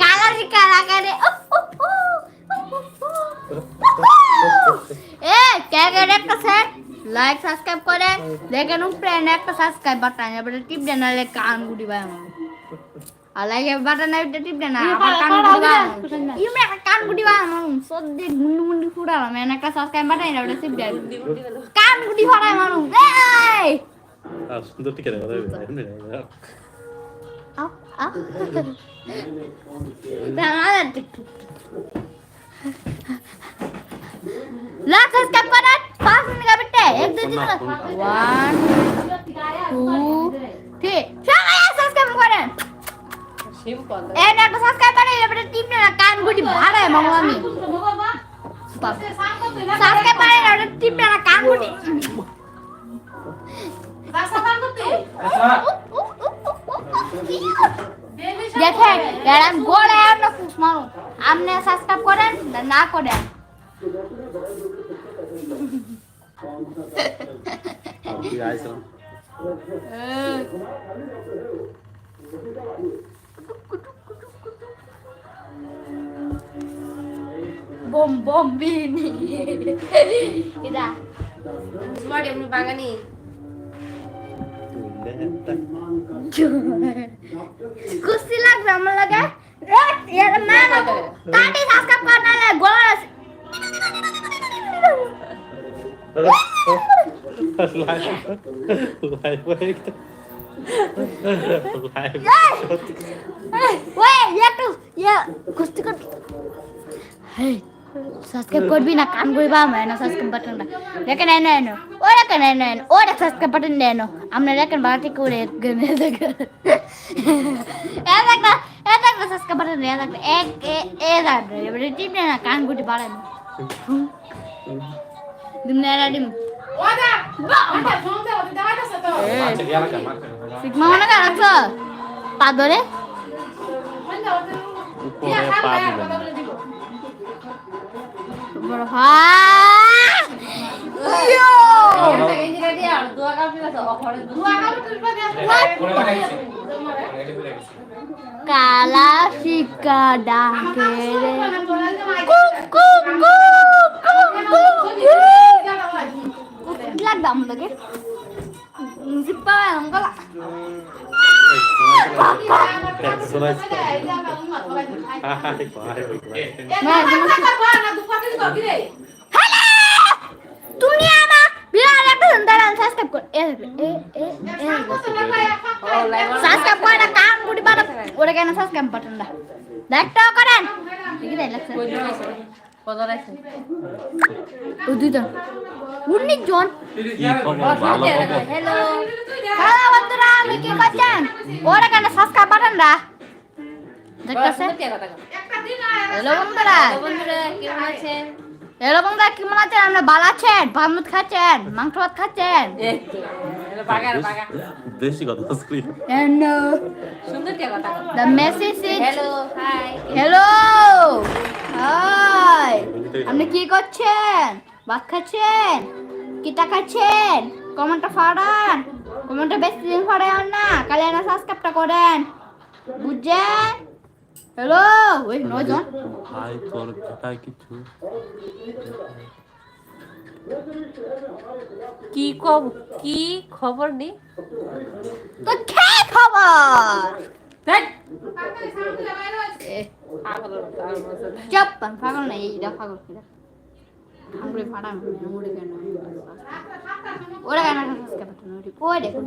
কালা কালা করে এ, কে কে একটা সেট লাইক সাবস্ক্রাইব করে। দেখেন উপরে একটা সাবস্ক্রাইব বাটন এবারে টিপ দেন, নাহলে কান গুটি ভাই আমার। আর লাইক বাটন এটা টিপ দেন, না কান গুটি ভাই ইউ মে কান গুটি ভাই আমার। সদ্দে গুন্ডু গুন্ডু ফুড়ালাম এনে একটা সাবস্ক্রাইব বাটন এটা টিপ দেন। কান গুটি ফাড়াই মানুষ। এই! আর সুন্দর টিকে দেওয়া যাবে এমনি না। আও আও দাঁড়া একটু লাখ সাবস্ক্রাইব করেন পাঁচ মিনিট কাটতে এক দুই তিন ওয়ান টু থ্রি সবাই সাবস্ক্রাইব করেন সিম্পল এই একটা সাবস্ক্রাইব করেন এবারে টিপ না কান গুটি ভাড়ায় মামু আমি সাবস্ক্রাইব করেন এবারে টিপ না কান গুটি দেখেন এরম গোড়ে আমরা কুস মারুন, আপনি সাবস্ক্রাইব করেন না না করেন। তুই আইসলাম বম বম, বিনি। এটা তোমার এমনি বাগানি কুস্তি লাগবে আমার লাগে এর মা কাটি সাবস্ক্রাইব কর না গোড়া লাইভ লাইভ লাইভ ওই একটু ইয়া কুস্তি কর হেই সাবস্ক্রাইব করবি না, কান করবি বা না সাবস্ক্রাইব বাটনটা দেখেন এনো এনো ও দেখেন এনো এনো ও দেখ সাবস্ক্রাইব বাটন এনো আমরা দেখেন বাটি করে গনে দেখেন এ দেখ না, এ দেখ না সাবস্ক্রাইব বাটন এ দেখ এক এ এ দেখ এবারে টিপ না কান গুটি বাড়ানো দিম না রাডিম ওদা দিবেন কালা শিকা ডাকে রে cook cook cook cook cook লাগবে আমাদেরকে জিপ্পা গলা শোনাই তুমি আমার বিরাট একটা দাঁড়ান সাবস্ক্রাইব কর। এ এ এ এ সাবস্ক্রাইব করে কাম গুটি বাটা ওরে কেন সাবস্ক্রাইব বাটনটা দেখটাও করেন। দেখি দেখ লাগছে। কত রাইছে ও দুইজন। উনিশ জন কি খবর? ভালো খবর? হ্যালো হ্যালো বন্ধুরা আমি কি করছেন? ওরে কেন সাবস্ক্রাইব বাটনটা দেখতেছে? হ্যালো বন্ধুরা বন্ধুরা কেমন আছেন? হ্যালো বন্ধুরা কেমন আছেন? আমরা ভালো আছেন ভাত খাচ্ছেন মাংস ভাত খাচ্ছেন? কথা স্ক্রিন সুন্দর কে কথা the message হ্যালো হাই। আপনি কি করছেন? ভাত খাচ্ছেন? কিটা খাচ্ছেন? কমেন্টটা ফাড়ান। কমেন্টটা বেশি দিন ফাড়ান না। কালে না সাবস্ক্রাইবটা করেন। বুঝছেন? হ্যালো ওই নজন ভাই তোর কোথায় কিছু? কি কব কি খবর নি? তো কে খবর। দেখ। এ, পাগল মতো চুপ আমি পাগল না এইটা পাগল কিরা আমরা ফাড়ান ওরে কেন ওরে কেন সাবস্ক্রাইব করতে ওরে। কই দেখুন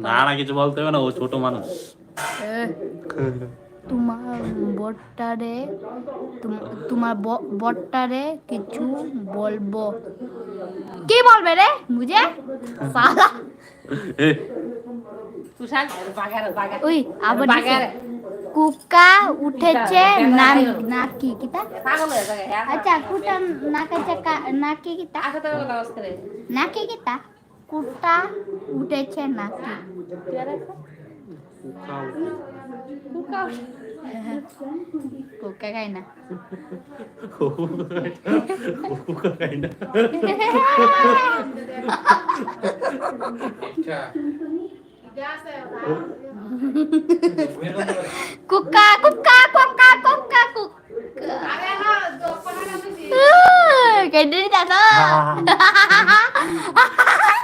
না না কিছু বলতে হবে না ও ছোট মানুষ। তোমার বটটারে তুম- তোমার ব- বটটারে কিছু বলব। কি বলবে রে বুঝে? সালা ওই আবার বাগার কুকা উঠেছে না নাকি কিতা? পাগল হয়ে যাবে হ্যাঁ? আচ্ছা কুটা নাকাছে নাকি কিতা? আচ্ছা তোর কথা বস করে নাকি কিতা? কুটা উঠেছে নাকি কুকাও কোকা খাই না। কুকা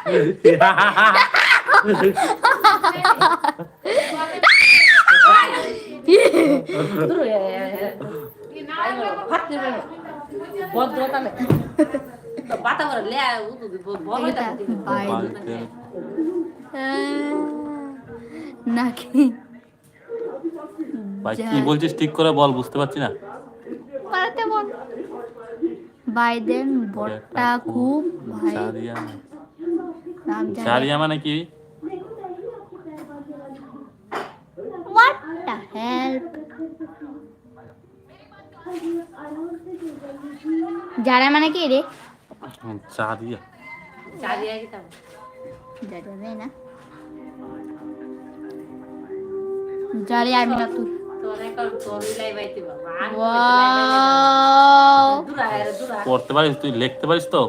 কেটে ভদ্রতা বাতাবরণ লে বল নাকি? ভাই কি বলছিস? ঠিক করে বল বুঝতে পারছি না। পারতে বল। বাইডেন বট্টা খুব ভাই সারিয়া মানে কি? হোয়াট দ্য হেল্প যারা মানে কি রে? সারিয়া চালিয়ে গেতাম যারা না। যারে আমি না তুই পড়তে পারিস তুই লিখতে পারিস তো?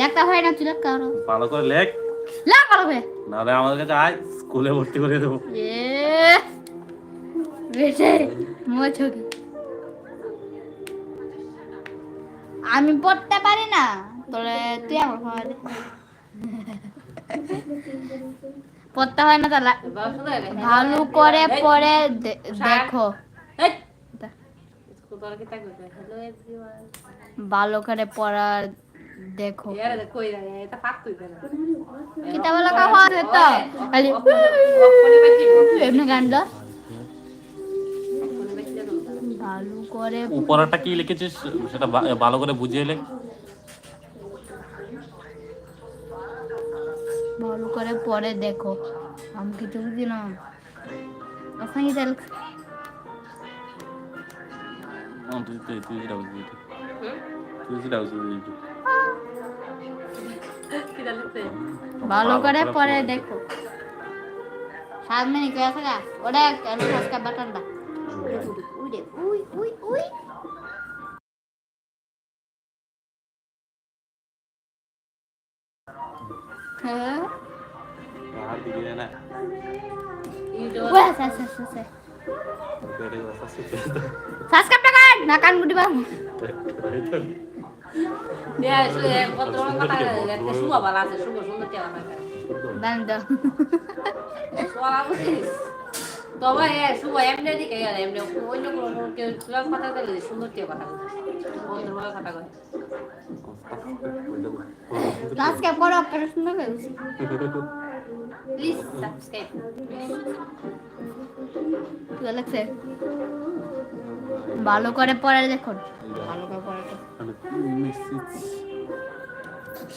লেখা হয় না তুই লেখা করো। ভালো করে লেখ। লেখা করো। ভাই নাহলে আমাদের কাছে আয় স্কুলে ভর্তি করে দেবো। এ বেটে মোছকি আমি পড়তে পারি না তোরে তুই আমার খাওয়া পড়তে হয় না তাহলে। ভালো করে পড়ে দেখো। ভালো করে পড়ার দেখো। কিতাব লেখা তো? খালি এমনি ভালো করে উপরটা কি লিখেছিস? সেটা ভালো করে বুঝিয়ে লেখ। ভালো করে পরে দেখো। আমি কিছু বুঝি না ওখানে তাহলে তুই তুই তুই যেটা বুঝবি তুই যেটা বুঝবি ভালো করে পরে দেখো। সাত মিনিট হয়ে গা। ওটা সাবস্ক্রাইব বাটনটা উই উই উই উই। সাবস্ক্রাইবটা কাট না কান গুটি বাম দেয়া তবে এ শুভ এমনি দিকে গেল এমনি অন্য কোনো কেউ ক্লাস কথা বলে সুন্দর কথা কয় সাবস্ক্রাইব করো আপনারা সুন্দর করে দিছি। প্লিজ সাবস্ক্রাইব কি লাগছে? ভালো করে পড়ে দেখুন। ভালো করে পড়ে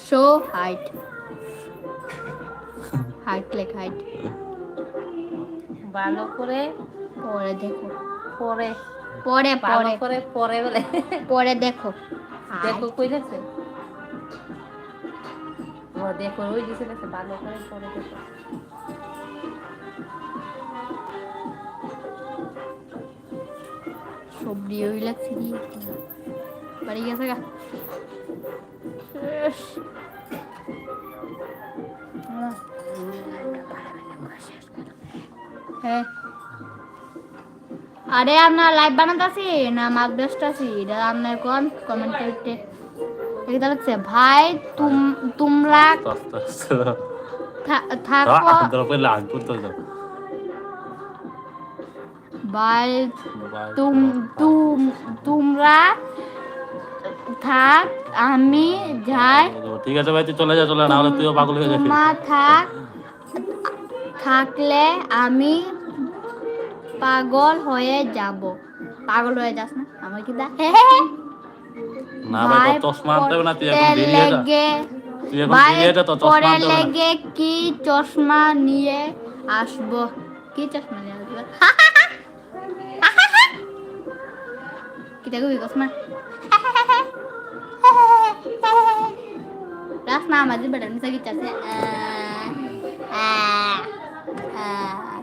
শো হাইট হাইট লেখ হাইট ভালো করে পরে দেখো পরে পরে পরে করে পরে বলে পরে দেখো দেখো কই যাচ্ছে ও দেখো ওই দিছে দেখো ভালো করে পরে দেখো সবজি ওই লাগছে কি বাড়ি গেছে গা ইস। হ্যাঁ। আরে আপনার লাইভ বানাতেছি না মাক ব্যস্ত আছি এটা আপনার কোন? কমেন্ট করতে। এটা লাগছে ভাই তুম তোমরা ভাই তুম তুম তোমরা থাক আমি যাই। ঠিক আছে ভাই তুই চলে যা চলে না হলে তুইও পাগল হয়ে যাবি। মা থাক। থাকলে আমি পাগল হয়ে যাব। পাগল হয়ে যাস না? আমার কি দা না ভাই চশমা আনতে না তুই এখন বেরিয়ে যা। লেগে পরে কি চশমা নিয়ে আসব? কি চশমা নিয়ে আসব? কি দেখবি চশমা? রাস না আমাদের বেটার নিচে কি চাচ্ছে? হ্যাঁ।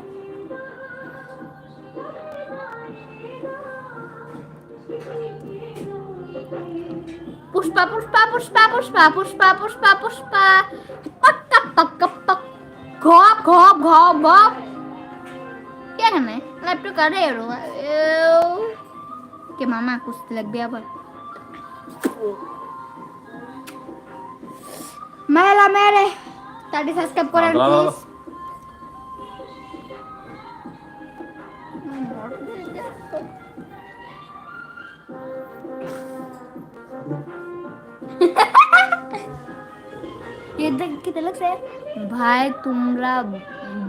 পুষ্পা পুষ্পা পুষ্পা পুষ্পা পুষ্পা পুষ্পা পুষ্পা। পাক্কা পাক্কা পাক ঘপ ঘপ ঘপ ঘপ। क्या है मैं लैपटॉप कर रहे हो के मामा कुछ लग गया पर महिला मेरे তাড়ি সাবস্ক্রাইব করেন হ্যাঁ, প্লিজ ভাই তোমরা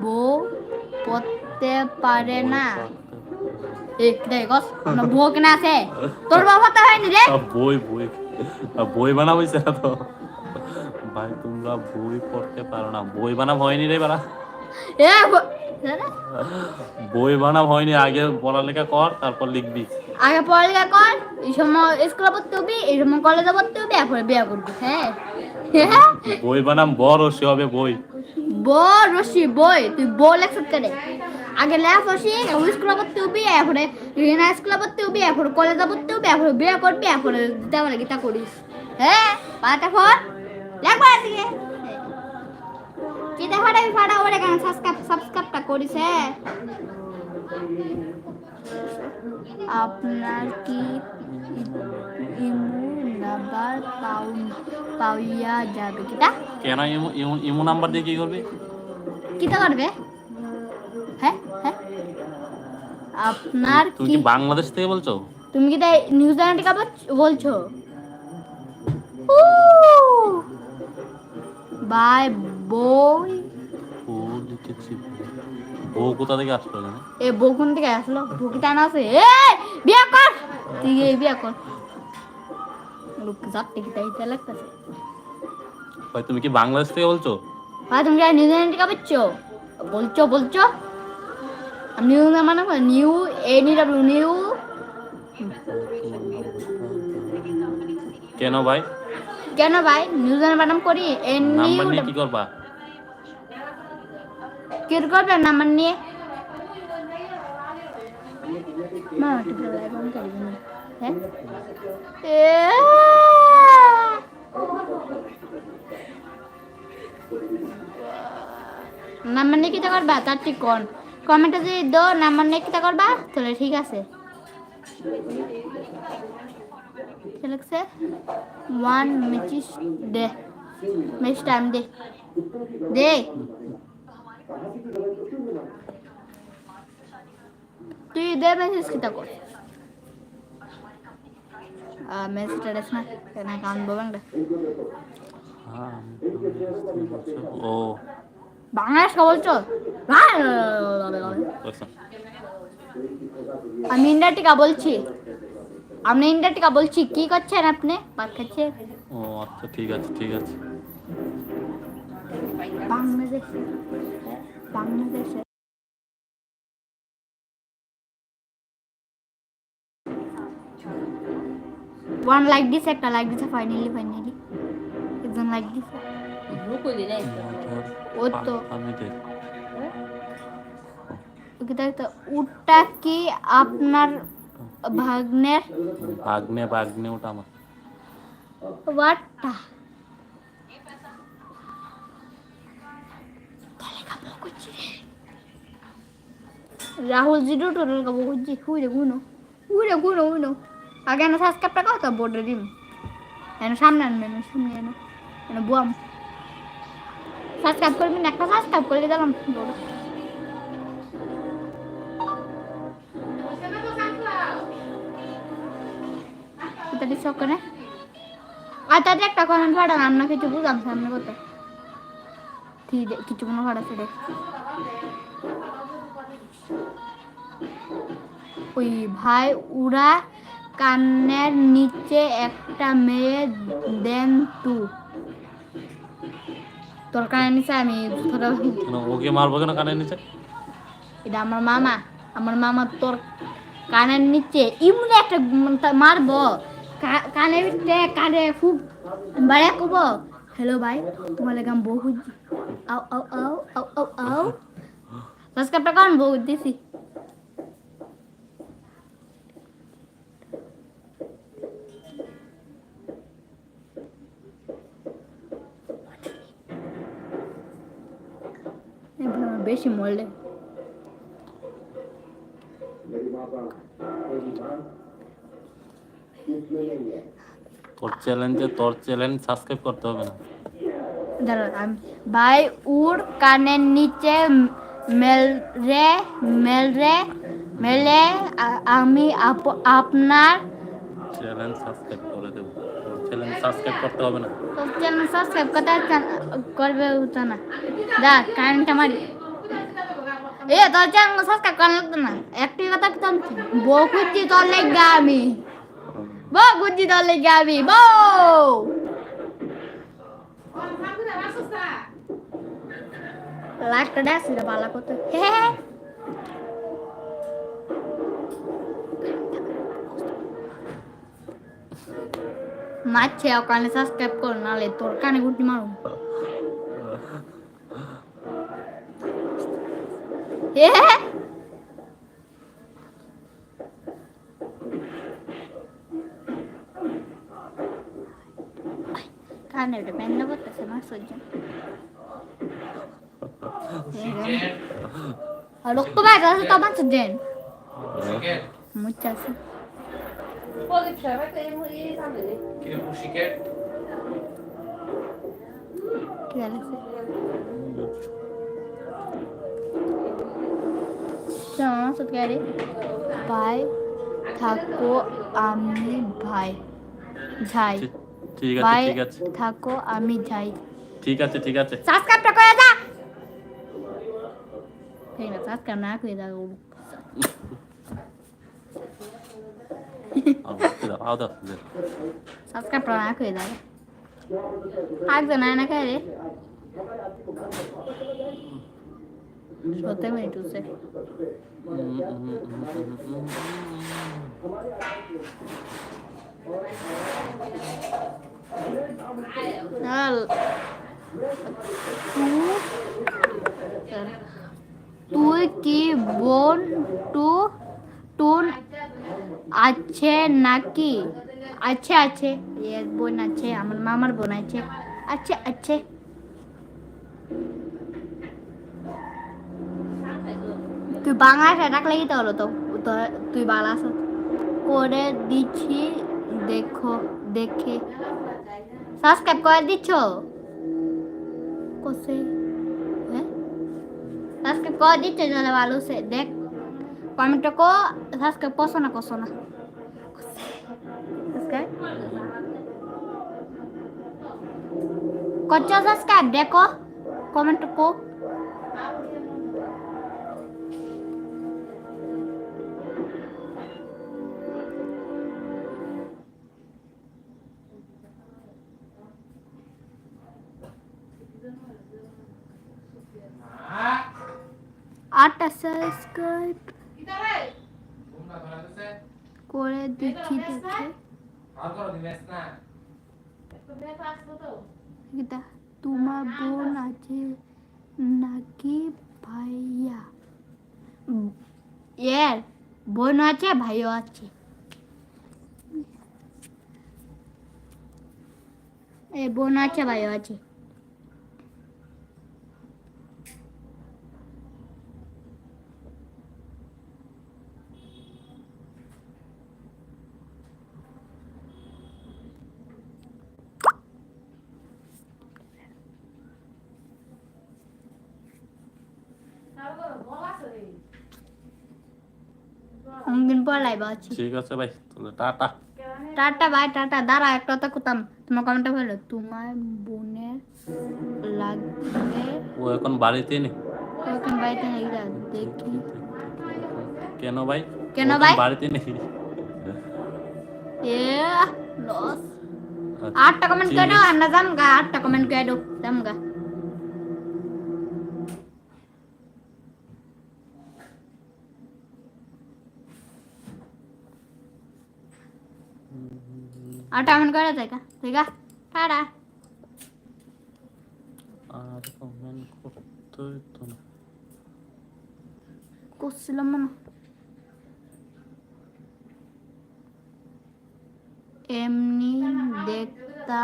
বউ পড়তে পারে না। বউ কেনা আছে? তোর বউ পড়তে হয়নি রে? বই বই। বই বানা হয়েছে তো? ভাই তোমরা বই পড়তে পারো না। বই বানাম হয়নি রে বাড়া। এ বই বানাম হয়নি। আগে পড়ালেখা কর তারপর লিখবি। আগে পড়ালেখা কর এই সময় স্কুলে পড়তে হবি এই সময় কলেজে পড়তে হবি এরপরে বিয়ে করবি হ্যাঁ হ্যাঁ? বই বানাম বড় সে হবে বই। বই রশি, বই, তুই বই লেখছ করে আগে লেখ রশি স্কুলে পড়তে হবি এরপরে রিনা স্কুলে পড়তে হবি এরপরে কলেজে পড়তে হবি এরপরে বিয়ে করবি এরপরে দেওয়ালে গীতা করিস। হ্যাঁ পাটা ফোন। লেখ দিকে। কিতা ফাটাবি ফাটা ওরে কেন সাবস্ক্রাইব সাবস্ক্রাইবটা করিস হ্যাঁ? আপনার কি ইমু নাম্বার পাউয়া যাবে কিটা কেন ইমো- নাম্বার দিয়ে কি করবি? কিতা করবে হ্যাঁ হ্যাঁ। আপনার তুমি কি কি বাংলাদেশ থেকে বলছো? তুমি কি তাই নিউজিল্যান্ড থেকে বলছো! বাই বই। ও লিখেছি। বউ কোথা থেকে আসলো এ বউ কোন থেকে আসলো? ভুকিটা না আছে? এ বিয়ে কর। তুই বিয়ে কর। লোক যাচ্ছে কি তাই লাগতেছে। ভাই তুমি কি বাংলাদেশ থেকে বলছো? ভাই তুমি যাই নিউজিল্যান্ড থেকে বলছো? বলছো বলছো। নিউ মানে নিউ এ নি ডাব্লিউ নিউ কেন ভাই? কেন ভাই? নিউজিল্যান্ড ম্যাডাম করি? এ নাম্বার নিউ নিয়ে কি করবা? কি করবে নাম্বার নিয়ে মা টিপে অন করে এ নাম্বার নিয়ে কিটা করবা ঠিক কোন? কমেন্টে যদি দো নাম্বার নিয়ে কিটা করবা তাহলে ঠিক আছে। লাগছে ওয়ান মেচিস দে মেচ টাইম দে। দে। তুই দে মেসেজ কিটা কর ও বাংলাদেশ কা বলছো আমি ইন্ডিয়া টিকা বলছি আমি ইন্ডিয়া টিকা বলছি কি করছেন আপনি ভাত খাচ্ছেন ও আচ্ছা ঠিক আছে ঠিক আছে বাংলাদেশ বাংলাদেশে ওয়ান লাইক দিস একটা লাইক দিছে ফাইনালি ফাইনালি একজন লাইক দিছে ও তো। কি আপনার ভাগ্নের? ভাগ্নে ভাগ্নে ওটা আমার। রাহুল জিরো টোটাল কাবো খুঁজছি হুই রে গুনো। হুই রে গুনো গুনো আগে না সাবস্ক্রাইবটা কত বোর্ডে দিম। এনে সামনে আনবে না সামনে এনে এনে বুয়াম। সাবস্ক্রাইব করবি না, একটা সাবস্ক্রাইব করলে দিলাম বোর্ড দিছ করে আর তাদের একটা কমেন্ট ফাটান আমরা কিছু বুঝলাম সামনে কত ঠিক কিছু কোনো ফাটাচ্ছে দেখ ওই ভাই, উড়া কানের নিচে একটা মেয়ে দেন তু। তোর কানের নিচে আমি ওকে মারবো কেন কানের নিচে? এটা আমার মামা। আমার মামা তোর কানের নিচে ইমনে একটা মারবো। কানের ভিতরে কানে খুব বাড়িয়া কব হ্যালো ভাই তোমার লেগে আমি বহু আও আও আও আও আও আও। সাবস্ক্রাইবটা কারণ বহু দিছি বেশি মরলে। তোর চ্যালেঞ্জে তোর চ্যালেঞ্জ সাবস্ক্রাইব করতে হবে না। ভাই উর কানের নিচে মেল রে মেল রে মেলে আ- আমি আপ- আপনার চ্যালেঞ্জ সাবস্ক্রাইব করে দেবো। চ্যালেঞ্জ সাবস্ক্রাইব করতে হবে না। চ্যানেল সাবস্ক্রাইব করতে করবে তো না। দা কারেন্ট আমার এ, তোর চ্যানেল সাবস্ক্রাইব করা লাগতো না, একটি কথা কি বউ খুঁজছি তোর লেগে আমি। বউ খুঁজছি তোর লেগে আমি সেটা ভালো করতে। মারছে ওখানে সাবস্ক্রাইব কর, নালে তোর কানে গুটি মারুম। কানে ওটা ব্যান্ড করতেছে না সহ্য রক্ত বাইরে আছে। তো আমার দেন মুচ্ছা আছে। কি আছে Sekali ভাই থাকো আমি ভাই যাই। ঠিক- আছে ভাই ঠিক আছে। থাকো আমি যাই। ঠিক আছে ঠিক আছে। সাবস্ক্রাইবটা করে যা। ঠিক না সাবস্ক্রাইব না করে দাও। আও দাও, দাও। সাবস্ক্রাইবটা না করে দাও। আগে না না করে। মিনিট হচ্ছে. তুই কি বোন টু টুন আছে নাকি আছে আছে এর বোন আছে আমার মামার বোন আছে আছে আছে তুই বাংলাদেশে ডাকলে কি হলো তো। তুই বাংলা আছো। করে দিচ্ছি, দেখো, দেখে। সাবস্ক্রাইব করে দিচ্ছ? কোসে? হ্যাঁ? সাবস্ক্রাইব করে দিচ্ছ তাহলে ভালো সে দেখ কমেন্টটা কো সাবস্ক্রাইব করছ না করছ না? সাবস্ক্রাইব করছ সাবস্ক্রাইব দেখো। কমেন্ট কো। সাবস্ক্রাইব করে দিচ্ছি দেখে। তোমার বোন আছে নাকি ভাইয়া? এর বোন আছে, ভাইও আছে। এ বোন আছে, ভাইও আছে। লাইভ আছে। ঠিক আছে ভাই তাহলে টাটা। Tata bye tata. দাঁড়া একটা কথা কোথাম তোমার কমেন্টটা বলল তোমার বোনের লাগবে। ও এখন বাড়িতে নেই? ওখানে বাড়িতে নাকি যা দেখি। কেন ভাই? কেন ভাই? বাড়িতে নেই? এ লস আচ্ছা, আটটা কমেন্ট করে দাও আমরা যাম গা আটটা কমেন্ট করে দাও যাম কমেন্ট করতে তো না। করছিলাম মনে এমনি দেখতা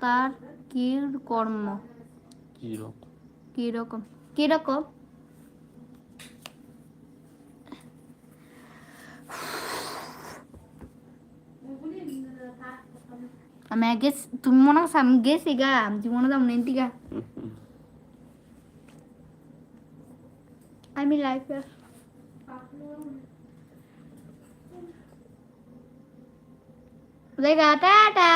তার কি কর্ম কি রকম কীরকম? কীরকম? আমি গেছি তুমি মনে করছ আমি গেছি গা আমি মনে দাম নেন্তি গা আমি লাইফে দেখা টাটা